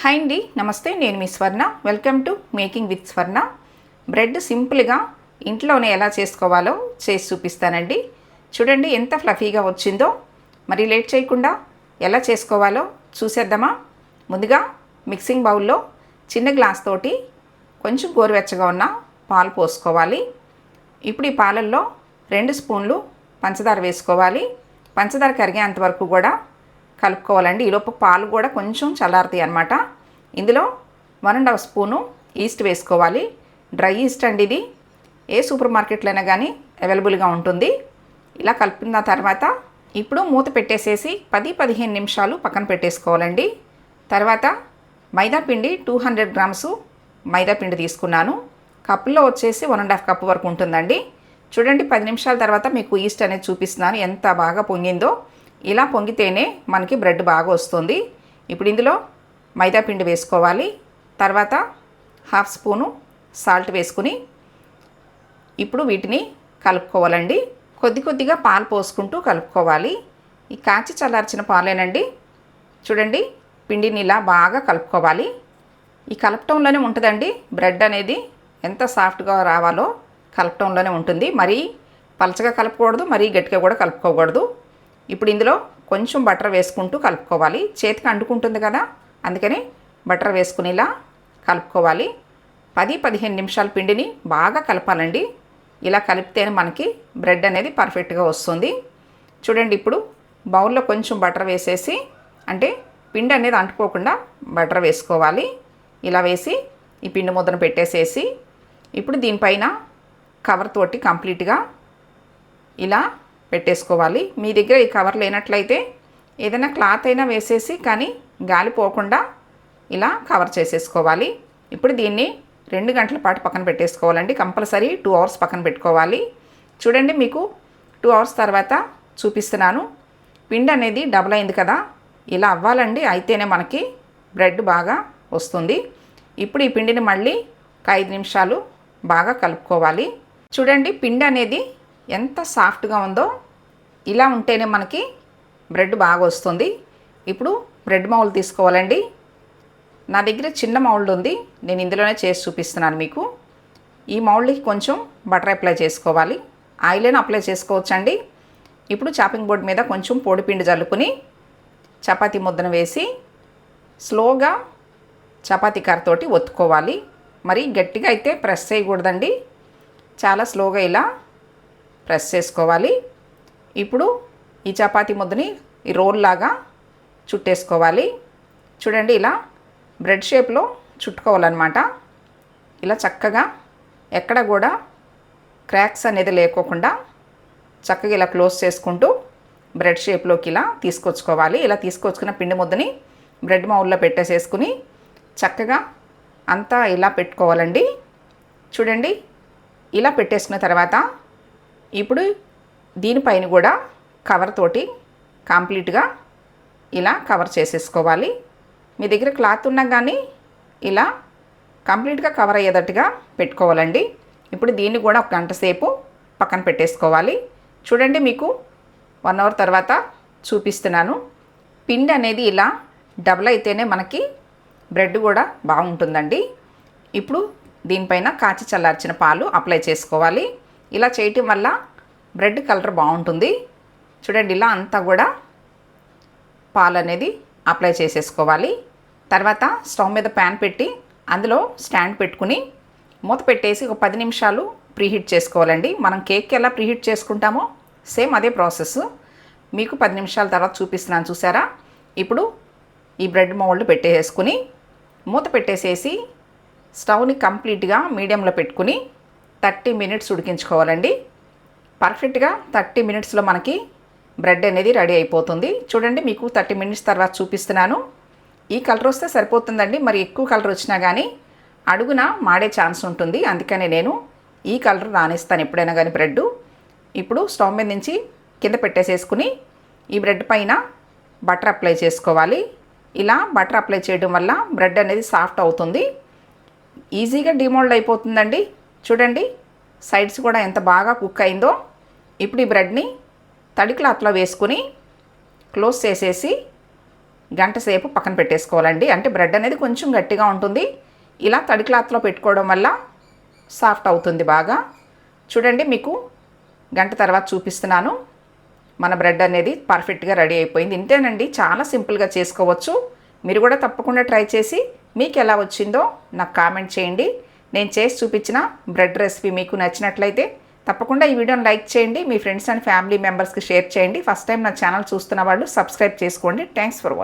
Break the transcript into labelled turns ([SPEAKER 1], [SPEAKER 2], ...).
[SPEAKER 1] Hi అండి నమస్తే నేను మీ Swarna. Welcome to making with Swarna bread సింపుల్గా ఇంట్లోనే ఎలా చేసుకోవాలో చేసి చూపిస్తానండి. చూడండి ఎంత ఫ్లఫీగా వచ్చిందో. మరి లేట్ చేయకుండా ఎలా చేసుకోవాలో చూసేద్దామా? ముందుగా మిక్సింగ్ బౌల్లో చిన్న గ్లాస్ తోటి కొంచెం గోరువెచ్చగా ఉన్న పాలు పోసుకోవాలి. ఇప్పుడు ఈ పాలల్లో రెండు స్పూన్లు పంచదార వేసుకోవాలి. పంచదార కరిగేంత వరకు కూడా కలుపుకోవాలండి. ఈలోపు పాలు కూడా కొంచెం చల్లారుతాయి అన్నమాట. ఇందులో one and half spoon yeast వేసుకోవాలి. డ్రై ఈస్ట్ అండి ఇది. ఏ సూపర్ మార్కెట్లో అయినా కానీ అవైలబుల్గా ఉంటుంది. ఇలా కలిపిన తర్వాత ఇప్పుడు మూత పెట్టేసేసి పది పదిహేను నిమిషాలు పక్కన పెట్టేసుకోవాలండి. తర్వాత మైదా పిండి టూ హండ్రెడ్ గ్రామ్స్ మైదా పిండి తీసుకున్నాను. కప్పులో వచ్చేసి వన్ అండ్ హాఫ్ కప్ వరకు ఉంటుందండి. చూడండి పది నిమిషాల తర్వాత మీకు ఈస్ట్ అనేది చూపిస్తున్నాను. ఎంత బాగా పొంగిందో. ఇలా పొంగితేనే మనకి బ్రెడ్ బాగా వస్తుంది. ఇప్పుడు ఇందులో మైదా పిండి వేసుకోవాలి. తర్వాత హాఫ్ స్పూను సాల్ట్ వేసుకుని ఇప్పుడు వీటిని కలుపుకోవాలండి. కొద్ది కొద్దిగా పాలు పోసుకుంటూ కలుపుకోవాలి. ఈ కాచి చల్లార్చిన పాలేనండి. చూడండి పిండిని ఇలా బాగా కలుపుకోవాలి. ఈ కలపటంలోనే ఉంటుందండి బ్రెడ్ అనేది ఎంత సాఫ్ట్గా రావాలో కలపటంలోనే ఉంటుంది. మరీ పలచగా కలపకూడదు మరీ గట్టిగా కూడా కలుపుకోకూడదు. ఇప్పుడు ఇందులో కొంచెం బటర్ వేసుకుంటూ కలుపుకోవాలి. చేతికి అంటుకుంటుంది కదా? అందుకని బటర్ వేసుకునేలా కలుపుకోవాలి. పది పదిహేను నిమిషాల పిండిని బాగా కలపాలండి. ఇలా కలిపితేనే మనకి బ్రెడ్ అనేది పర్ఫెక్ట్గా వస్తుంది. చూడండి ఇప్పుడు బౌల్లో కొంచెం బటర్ వేసేసి అంటే పిండి అనేది అంటుకోకుండా బటర్ వేసుకోవాలి. ఇలా వేసి ఈ పిండి ముద్దను పెట్టేసేసి ఇప్పుడు దీనిపైన కవర్ తోటి కంప్లీట్గా ఇలా పెట్టేసుకోవాలి. మీ దగ్గర ఈ కవర్ లేనట్లయితే ఏదైనా క్లాత్ అయినా వేసేసి కానీ గాలి పోకుండా ఇలా కవర్ చేసేసుకోవాలి. ఇప్పుడు దీన్ని రెండు గంటల పాటు పక్కన పెట్టేసుకోవాలండి. కంపల్సరీ టూ అవర్స్ పక్కన పెట్టుకోవాలి. చూడండి మీకు టూ అవర్స్ తర్వాత చూపిస్తున్నాను. పిండి అనేది డబుల్ అయింది కదా. ఇలా అవ్వాలండి. అయితేనే మనకి బ్రెడ్ బాగా వస్తుంది. ఇప్పుడు ఈ పిండిని మళ్ళీ ఒక ఐదు నిమిషాలు బాగా కలుపుకోవాలి. చూడండి పిండి అనేది ఎంత సాఫ్ట్గా ఉందో. ఇలా ఉంటేనే మనకి బ్రెడ్ బాగా వస్తుంది. ఇప్పుడు బ్రెడ్ మౌల్డ్ తీసుకోవాలండి. నా దగ్గర చిన్న మౌల్డ్ ఉంది. నేను ఇందులోనే చేసి చూపిస్తున్నాను మీకు. ఈ మౌల్డ్కి కొంచెం బటర్ అప్లై చేసుకోవాలి. ఆయిల్ అయినా అప్లై చేసుకోవచ్చండి. ఇప్పుడు చాపింగ్ బోర్డ్ మీద కొంచెం పొడిపిండి జల్లుకుని చపాతీ ముద్దను వేసి స్లోగా చపాతీ కర్రతోటి ఒత్తుకోవాలి. మరి గట్టిగా అయితే ప్రెస్ చేయకూడదండి. చాలా స్లోగా ఇలా ప్రెస్ చేసుకోవాలి. ఇప్పుడు ఈ చపాతి ముద్దని ఈ రోల్ లాగా చుట్టేసుకోవాలి. చూడండి ఇలా బ్రెడ్ షేప్లో చుట్టుకోవాలన్నమాట. ఇలా చక్కగా ఎక్కడ కూడా క్రాక్స్ అనేది లేకోకుండా చక్కగా ఇలా క్లోజ్ చేసుకుంటూ బ్రెడ్ షేప్లోకి ఇలా తీసుకొచ్చుకోవాలి. ఇలా తీసుకొచ్చుకున్న పిండి ముద్దని బ్రెడ్ మౌల్లో పెట్టేసేసుకుని చక్కగా అంతా ఇలా పెట్టుకోవాలండి. చూడండి ఇలా పెట్టేసుకున్న తర్వాత ఇప్పుడు దీనిపైన కూడా కవర్ తోటి కంప్లీట్గా ఇలా కవర్ చేసేసుకోవాలి. మీ దగ్గర క్లాత్ ఉన్నా కానీ ఇలా కంప్లీట్గా కవర్ అయ్యేటట్టుగా పెట్టుకోవాలండి. ఇప్పుడు దీన్ని కూడా ఒక గంట సేపు పక్కన పెట్టేసుకోవాలి. చూడండి మీకు వన్ అవర్ తర్వాత చూపిస్తున్నాను. పిండి అనేది ఇలా డబుల్ అయితేనే మనకి బ్రెడ్ కూడా బాగుంటుందండి. ఇప్పుడు దీనిపైన కాచి చల్లార్చిన పాలు అప్లై చేసుకోవాలి. ఇలా చేయటం వల్ల బ్రెడ్ కలర్ బాగుంటుంది. చూడండి ఇలా అంతా కూడా పాలు అనేది అప్లై చేసేసుకోవాలి. తర్వాత స్టవ్ మీద ప్యాన్ పెట్టి అందులో స్టాండ్ పెట్టుకుని మూత పెట్టేసి ఒక పది నిమిషాలు ప్రీహీట్ చేసుకోవాలండి. మనం కేక్ ఎలా ప్రీహీట్ చేసుకుంటామో సేమ్ అదే ప్రాసెస్ మీకు పది నిమిషాల తర్వాత చూపిస్తున్నాను చూసారా? ఇప్పుడు ఈ బ్రెడ్ మౌల్డ్ పెట్టేసుకుని మూత పెట్టేసేసి స్టవ్ని కంప్లీట్గా మీడియంలో పెట్టుకుని థర్టీ మినిట్స్ ఉడికించుకోవాలండి. పర్ఫెక్ట్గా థర్టీ మినిట్స్లో మనకి బ్రెడ్ అనేది రెడీ అయిపోతుంది. చూడండి మీకు థర్టీ మినిట్స్ తర్వాత చూపిస్తున్నాను. ఈ కలర్ వస్తే సరిపోతుందండి. మరి ఎక్కువ కలర్ వచ్చినా కానీ అడుగున మాడే ఛాన్స్ ఉంటుంది. అందుకనే నేను ఈ కలర్ రానిస్తాను ఎప్పుడైనా కానీ బ్రెడ్ ఇప్పుడు స్టవ్ మీద నుంచి కింద పెట్టేసేసుకుని ఈ బ్రెడ్ పైన బటర్ అప్లై చేసుకోవాలి. ఇలా బటర్ అప్లై చేయడం వల్ల బ్రెడ్ అనేది సాఫ్ట్ అవుతుంది. ఈజీగా డిమోల్డ్ అయిపోతుందండి. చూడండి సైడ్స్ కూడా ఎంత బాగా కుక్ అయిందో. ఇప్పుడు ఈ బ్రెడ్ని తడి క్లాత్లో వేసుకుని క్లోజ్ చేసేసి గంట సేపు పక్కన పెట్టేసుకోవాలండి. అంటే బ్రెడ్ అనేది కొంచెం గట్టిగా ఉంటుంది. ఇలా తడి క్లాత్లో పెట్టుకోవడం వల్ల సాఫ్ట్ అవుతుంది బాగా. చూడండి మీకు గంట తర్వాత చూపిస్తున్నాను. మన బ్రెడ్ అనేది పర్ఫెక్ట్గా రెడీ అయిపోయింది. ఇంతేనండి చాలా సింపుల్గా చేసుకోవచ్చు. మీరు కూడా తప్పకుండా ట్రై చేసి మీకు ఎలా వచ్చిందో నాకు కామెంట్ చేయండి. నేను చేసి చూపించిన బ్రెడ్ రెసిపీ మీకు నచ్చినట్లయితే తప్పకుండా ఈ వీడియోని లైక్ చేయండి మీ ఫ్రెండ్స్ అండ్ ఫ్యామిలీ మెంబర్స్కి షేర్ చేయండి. ఫస్ట్ టైం నా ఛానల్ చూస్తున్న వాళ్ళు సబ్స్క్రైబ్ చేసుకోండి. Thanks for watching